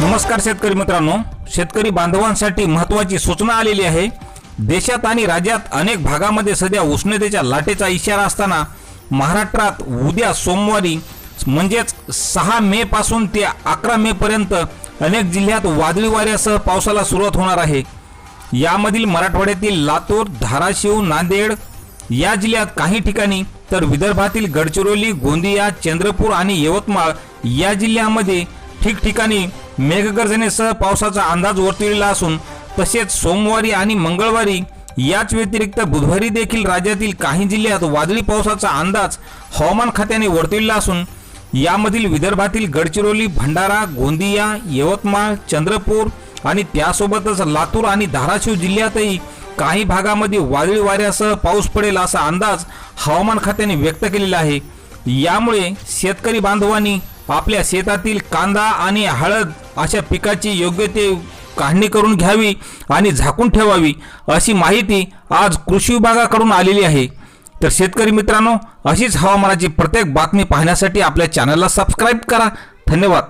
नमस्कार शेतकरी मित्रांनो. शेतकरी बांधवांसाठी महत्वाची सूचना आलेली आहे. देशात आणि राज्यात अनेक भागामध्ये सध्या उष्णतेच्या लाटेचा इशारा असताना महाराष्ट्रात उद्या सोमवारी म्हणजेच सहा मे पासून ते अकरा मे पर्यंत अनेक जिल्ह्यात वादळी वाऱ्यासह पावसाला सुरुवात होणार आहे. यामधील मराठवाड्यातील लातूर धाराशिव नांदेड या जिल्ह्यात काही ठिकाणी तर विदर्भातील गडचिरोली गोंदिया चंद्रपूर आणि यवतमाळ या जिल्ह्यामध्ये ठिकठिकाणी मेघगर्जनेसह पावसाचा अंदाज वर्तविलेला असून तसेच सोमवारी आणि मंगळवारी याच व्यतिरिक्त बुधवारी देखील राज्यातील काही जिल्ह्यात वादळी पावसाचा अंदाज हवामान खात्याने वर्तविला असून यामधील विदर्भातील गडचिरोली भंडारा गोंदिया यवतमाळ चंद्रपूर आणि त्यासोबतच लातूर आणि धाराशिव जिल्ह्यातही काही भागामध्ये वादळी वाऱ्यासह पाऊस पडेल असा अंदाज हवामान खात्याने व्यक्त केलेला आहे. यामुळे शेतकरी बांधवांनी आपल्या शेतातील कांदा आणि हळद अशा पिकाची योग्य ते काढणी करून घ्यावी आणि झाकून ठेवावी अशी माहिती आज कृषी विभागाकडून आलेली आहे. तर शेतकरी मित्रांनो अशीच हवामानाची प्रत्येक बातमी पाहण्यासाठी आपल्या चॅनलला सबस्क्राईब करा. धन्यवाद.